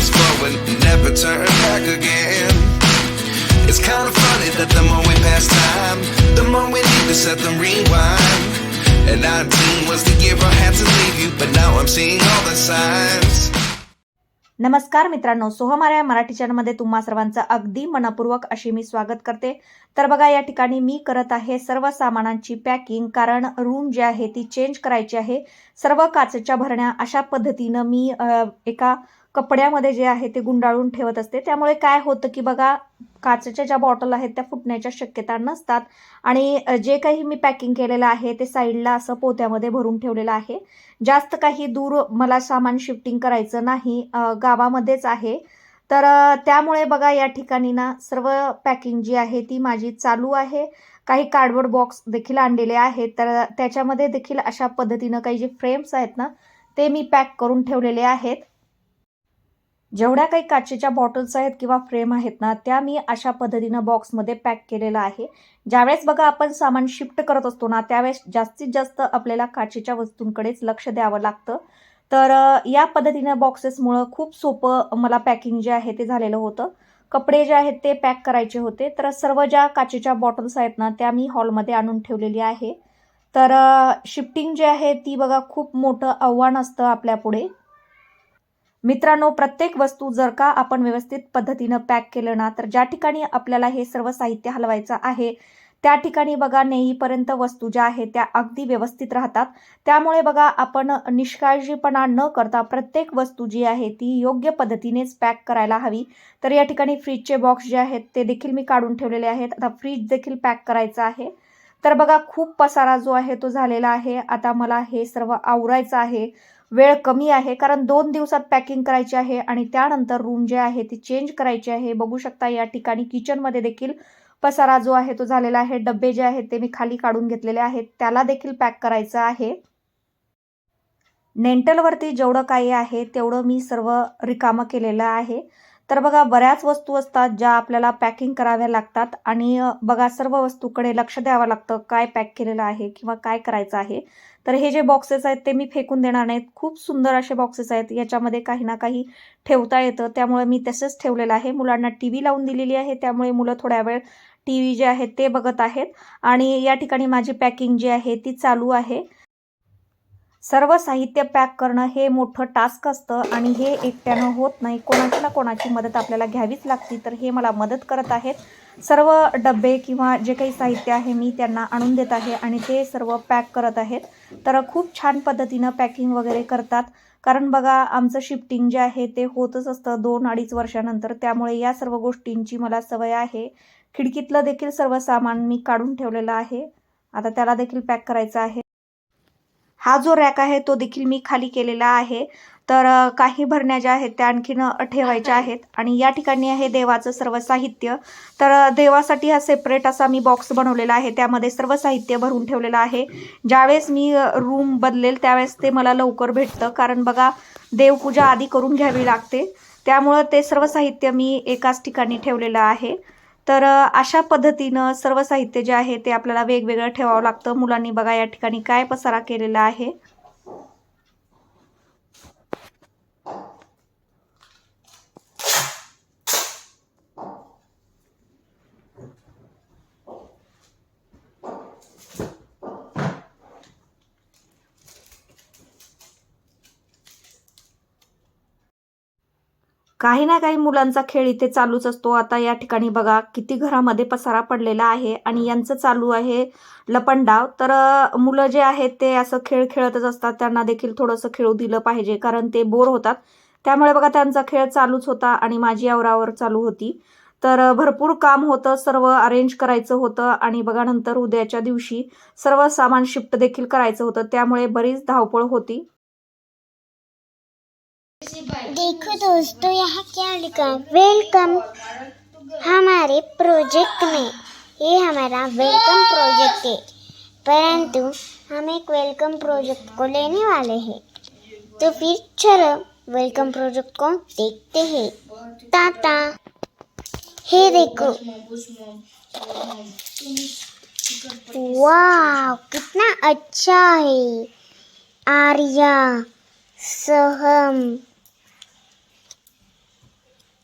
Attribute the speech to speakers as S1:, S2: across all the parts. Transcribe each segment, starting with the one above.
S1: fast forward, never turn back again. It's kind of funny that the more we pass time, the more we need to set them rewind. And 19 was the year I had to leave you, but now I'm seeing all the signs.
S2: नमस्कार मित्रांनो सोहमारा या मराठी चॅनलमध्ये तुम्हा सर्वांचं अगदी मनपूर्वक अशी मी स्वागत करते तर बघा या ठिकाणी मी करत आहे सर्व सामानांची पॅकिंग कारण रूम जी आहे ती चेंज करायची आहे सर्व काचेच्या भरण्या अशा पद्धतीनं मी एका कपड्यामध्ये जे आहे ते गुंडाळून ठेवत असते. त्यामुळे काय होतं की बघा काचेच्या ज्या बॉटल आहेत त्या फुटण्याच्या शक्यता नसतात. आणि जे काही मी पॅकिंग केलेलं आहे ते साईडला असं पोत्यामध्ये भरून ठेवलेलं आहे. जास्त काही दूर मला सामान शिफ्टिंग करायचं नाही गावामध्येच आहे. तर त्यामुळे बघा या ठिकाणी ना सर्व पॅकिंग जी आहे ती माझी चालू आहे. काही कार्डबोर्ड बॉक्स देखील आणलेले आहेत. तर त्याच्यामध्ये देखील अशा पद्धतीनं काही जे फ्रेम्स आहेत ना ते मी पॅक करून ठेवलेले आहेत. जेवढ्या काही काचेच्या बॉटल्स आहेत किंवा फ्रेम आहेत ना त्या मी अशा पद्धतीनं बॉक्समध्ये पॅक केलेलं आहे. ज्यावेळेस बघा आपण सामान शिफ्ट करत असतो ना त्यावेळेस जास्तीत जास्त आपल्याला काचेच्या वस्तूंकडेच लक्ष द्यावं लागतं. तर या पद्धतीनं बॉक्सेसमुळं खूप सोपं मला पॅकिंग जे आहे ते झालेलं होतं. कपडे जे आहेत ते पॅक करायचे होते. तर सर्व ज्या काचेच्या बॉटल्स आहेत ना त्या मी हॉलमध्ये आणून ठेवलेली आहे. तर शिफ्टिंग जे आहे ती बघा खूप मोठं आव्हान असतं आपल्यापुढे. मित्रांनो प्रत्येक वस्तू जर का आपण व्यवस्थित पद्धतीनं पॅक केलं ना तर ज्या ठिकाणी आपल्याला हे सर्व साहित्य हलवायचं आहे त्या ठिकाणी बघा नेईपर्यंत वस्तू ज्या आहेत त्या अगदी व्यवस्थित राहतात. त्यामुळे बघा आपण निष्काळजीपणा न करता प्रत्येक वस्तू जी आहे ती योग्य पद्धतीनेच पॅक करायला हवी. तर या ठिकाणी फ्रीजचे बॉक्स जे आहेत ते देखील मी काढून ठेवलेले आहेत. आता फ्रीज देखील पॅक करायचं आहे. तर बघा खूप पसारा जो आहे तो झालेला आहे. आता मला हे सर्व आवरायचं आहे. वेळ कमी आहे कारण दोन दिवसात पॅकिंग करायची आहे आणि त्यानंतर रूम जे आहे ती चेंज करायची आहे. बघू शकता या ठिकाणी किचनमध्ये देखील पसारा जो आहे तो झालेला आहे. डब्बे जे आहेत ते मी खाली काढून घेतलेले आहेत. त्याला देखील पॅक करायचं आहे. नेंटलवरती जेवढं काही आहे तेवढं मी सर्व रिकामं केलेलं आहे. तर बघा बऱ्याच वस्तू असतात ज्या आपल्याला पॅकिंग कराव्या लागतात आणि बघा सर्व वस्तूकडे लक्ष द्यावं लागतं काय पॅक केलेलं आहे किंवा काय करायचं आहे. तर हे जे बॉक्सेस आहेत ते मी फेकून देणार नाहीत. खूप सुंदर असे बॉक्सेस आहेत. याच्यामध्ये काही ना काही ठेवता येतं. त्यामुळे मी तसंच ठेवलेलं आहे. मुलांना टी व्ही लावून दिलेली आहे. त्यामुळे मुलं थोड्या वेळ टी व्ही जे आहे ते बघत आहेत. आणि या ठिकाणी माझी पॅकिंग जी आहे ती चालू आहे. सर्व साहित्य पॅक करणं हे मोठं टास्क असतं आणि हे एकट्यानं होत नाही. कोणाची ना कोणाची मदत आपल्याला घ्यावीच लागते. तर हे मला मदत करत आहेत. सर्व डबे किंवा जे काही साहित्य आहे मी त्यांना आणून देत आहे आणि ते सर्व पॅक करत आहेत. तर खूप छान पद्धतीनं पॅकिंग वगैरे करतात. कारण बघा आमचं शिफ्टिंग जे आहे ते होतच असतं दोन अडीच वर्षानंतर. त्यामुळे या सर्व गोष्टींची मला सवय आहे. खिडकीतलं देखील सर्व सामान मी काढून ठेवलेलं आहे. आता त्याला देखील पॅक करायचं आहे. हा जो रॅक आहे तो देखील मी खाली केलेला आहे. तर काही भरण्या ज्या आहेत त्या आणखीन ठेवायच्या आहेत. आणि या ठिकाणी आहे देवाचं सर्व साहित्य. तर देवासाठी हा सेपरेट असा मी बॉक्स बनवलेला आहे. त्यामध्ये सर्व साहित्य भरून ठेवलेलं आहे. ज्यावेळेस मी रूम बदलेल त्यावेळेस ते मला लवकर भेटतं. कारण बघा देवपूजा आधी करून घ्यावी लागते. त्यामुळं ते सर्व साहित्य मी एकाच ठिकाणी ठेवलेलं आहे. तर अशा पद्धतीनं सर्व साहित्य जे आहे ते आपल्याला वेगवेगळं ठेवावं लागतं. मुलांनी बघा या ठिकाणी काय पसारा केलेला आहे. काही ना काही मुलांचा खेळ इथे चालूच असतो. आता या ठिकाणी बघा किती घरामध्ये पसारा पडलेला आहे आणि यांचं चालू आहे लपंडाव. तर मुलं जे आहेत ते असं खेळ खेळतच असतात. त्यांना देखील थोडंसं खेळू दिलं पाहिजे कारण ते बोर होतात. त्यामुळे बघा त्यांचा खेळ चालूच होता आणि माझी आवरावर चालू होती. तर भरपूर काम होतं सर्व अरेंज करायचं होतं आणि बघा नंतर उद्याच्या दिवशी सर्व सामान शिफ्ट देखील करायचं होतं. त्यामुळे बरीच धावपळ होती.
S3: देखो दोस्तों, यहाँ क्या लिखा है? वेलकम हमारे प्रोजेक्ट में। ये हमारा वेलकम प्रोजेक्ट है। परंतु हम एक वेलकम प्रोजेक्ट को लेने वाले हैं। तो फिर चलो वेलकम प्रोजेक्ट को देखते हैं। टाटा। हे देखो। वाह कितना अच्छा है। आर्या, सोहम।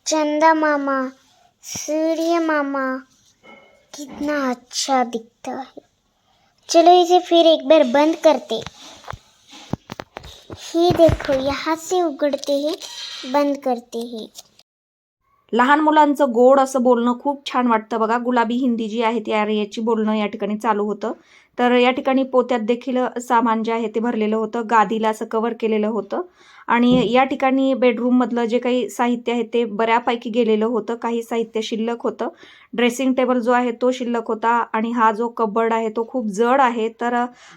S3: चंदा मामा सूर्य मामा कितना अच्छा दिखता है। चलो इसे फिर एक बार बंद करते ही। देखो यहाँ से उघडते हे बंद करते हे।
S2: लहान मुलांचं गोड असं बोलणं खूप छान वाटतं बघा. गुलाबी हिंदी जी आहे ती याची बोलणं या ठिकाणी चालू होतं. तर या ठिकाणी पोत्यात देखील सामान जे आहे ते भरलेलं होतं. गादीला असं कवर केलेलं होतं. आणि या ठिकाणी बेडरूममधलं जे काही साहित्य आहे ते बऱ्यापैकी गेलेलं होतं. काही साहित्य शिल्लक होतं. ड्रेसिंग टेबल जो आहे तो शिल्लक होता. आणि हा जो कबर्ड आहे तो खूप जड आहे. तर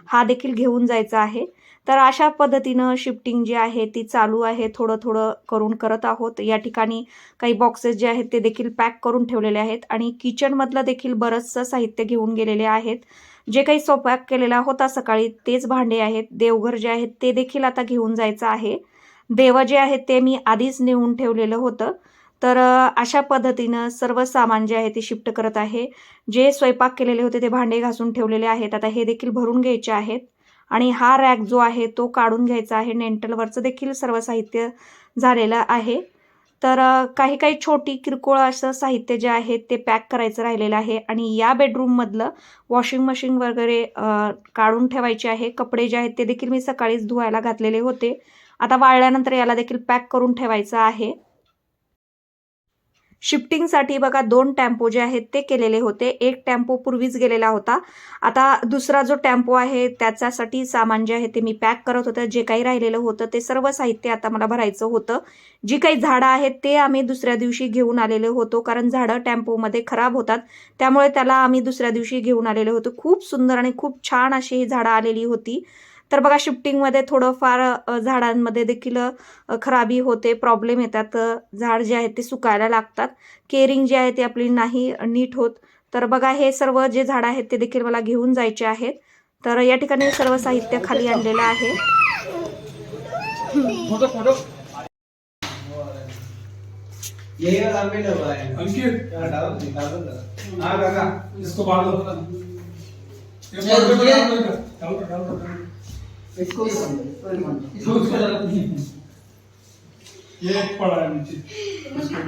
S2: हा देखील घेऊन जायचा आहे. तर अशा पद्धतीनं शिफ्टिंग जी आहे ती चालू आहे. थोडं थोडं करून करत आहोत. या ठिकाणी काही बॉक्सेस जे आहेत ते देखील पॅक करून ठेवलेले आहेत आणि किचनमधलं देखील बरंचसं साहित्य घेऊन गेलेले आहेत. जे काही स्वयंपाक केलेला होता सकाळी तेच भांडे आहेत. देवघर जे आहेत ते देखील आता घेऊन जायचं आहे. देव जे आहेत ते मी आधीच नेऊन ठेवलेलं होतं. तर अशा पद्धतीनं सर्व सामान जे आहे ते शिफ्ट करत आहे. जे स्वयंपाक केलेले होते ते भांडे घासून ठेवलेले आहेत. आता हे देखील भरून घ्यायचे आहेत. आणि हा रॅक जो आहे तो काढून घ्यायचा आहे. नेंटलवरचं देखील सर्व साहित्य झालेलं आहे. तर काही काही छोटी किरकोळ असं साहित्य जे आहे ते पॅक करायचं राहिलेलं आहे आणि या बेडरूममधलं वॉशिंग मशीन वगैरे काढून ठेवायचे आहे. कपडे जे आहेत ते देखील मी सकाळीच धुवायला घातलेले होते. आता वाळल्यानंतर याला देखील पॅक करून ठेवायचं आहे. शिफ्टिंगसाठी बघा दोन टेम्पो जे आहेत ते केलेले होते. एक टेम्पो पूर्वीच गेलेला होता. आता दुसरा जो टेम्पो आहे त्याच्यासाठी सामान जे आहे ते मी पॅक करत होतं. जे काही राहिलेलं होतं ते सर्व साहित्य आता मला भरायचं होतं. जी काही झाडं आहेत ते आम्ही दुसऱ्या दिवशी घेऊन आलेलो होतो कारण झाडं टेम्पोमध्ये खराब होतात. त्यामुळे त्याला आम्ही दुसऱ्या दिवशी घेऊन आलेलो होतो. खूप सुंदर आणि खूप छान अशी ही झाडं आलेली होती. तर बघा शिफ्टिंगमध्ये थोडंफार झाडांमध्ये देखील खराबी होते प्रॉब्लेम येतात. झाड जे आहे ते सुकायला लागतात. केअरिंग जी आहे ती आपली नाही नीट होत. तर बघा हे सर्व जे झाडं आहेत ते देखील मला घेऊन जायचे आहेत. तर या ठिकाणी सर्व साहित्य खाली आणलेलं आहे.
S4: एक पड़ा है नीचे इसको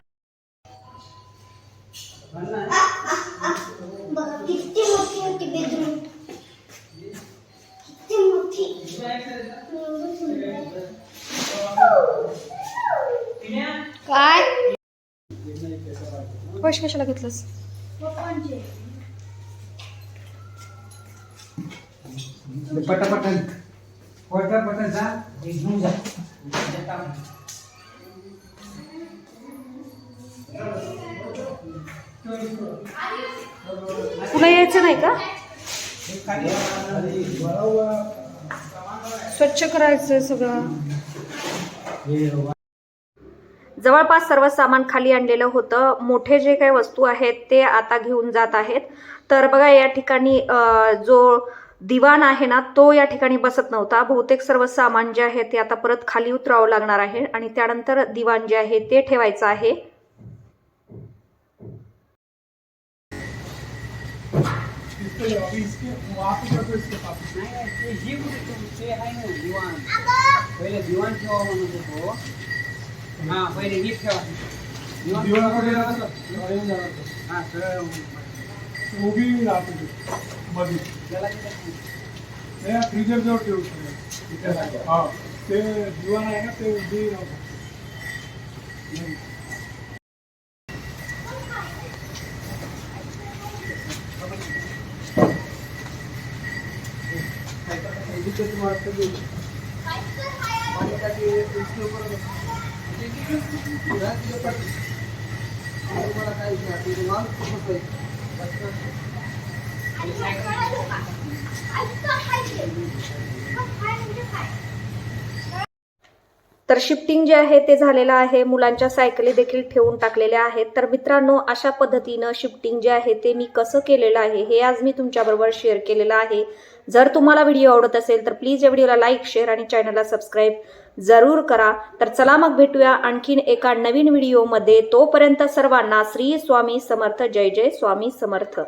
S3: बघा किती मोठी होती बेडरूम किती मोठी काय?
S2: पैसे कशाला घेतलंस?
S5: पटापट. पटापटन
S2: पुन्हा यायचं नाही का? स्वच्छ करायचं सगळं. जवळपास सर्व सामान खाली आणलेलं होतं. मोठे जे काही वस्तू आहेत ते आता घेऊन जात आहेत. तर बघा या ठिकाणी जो दिवाण आहे ना तो या ठिकाणी बसत नव्हता. बहुतेक सर्व सामान जे आहे ते आता परत खाली उतरावं लागणार आहे आणि त्यानंतर दिवाण जे आहे ते ठेवायचं आहे.
S5: दिवाण ठेवा हा
S4: ते नाही फ्रीजर जवळ ठेवू शकतो. हा. ते दिवाण आहे ना ते उभी राहतो
S2: तर शिफ्टिंग जे आहे ते झालेलं आहे. मुलांच्या सायकली देखील ठेवून टाकलेल्या आहेत. तर मित्रांनो अशा पद्धतीनं शिफ्टिंग जे आहे ते मी कसं केलेलं आहे हे आज मी तुमच्याबरोबर शेअर केलेलं आहे. जर तुम्हाला व्हिडिओ आवडत असेल तर प्लीज या व्हिडिओला लाईक शेअर आणि चॅनलला सबस्क्राईब जरूर करा. तर चला मग भेटूया आणखीन एका नवीन व्हिडिओमध्ये तोपर्यंत सर्वांना श्री स्वामी समर्थ. जय जय स्वामी समर्थ.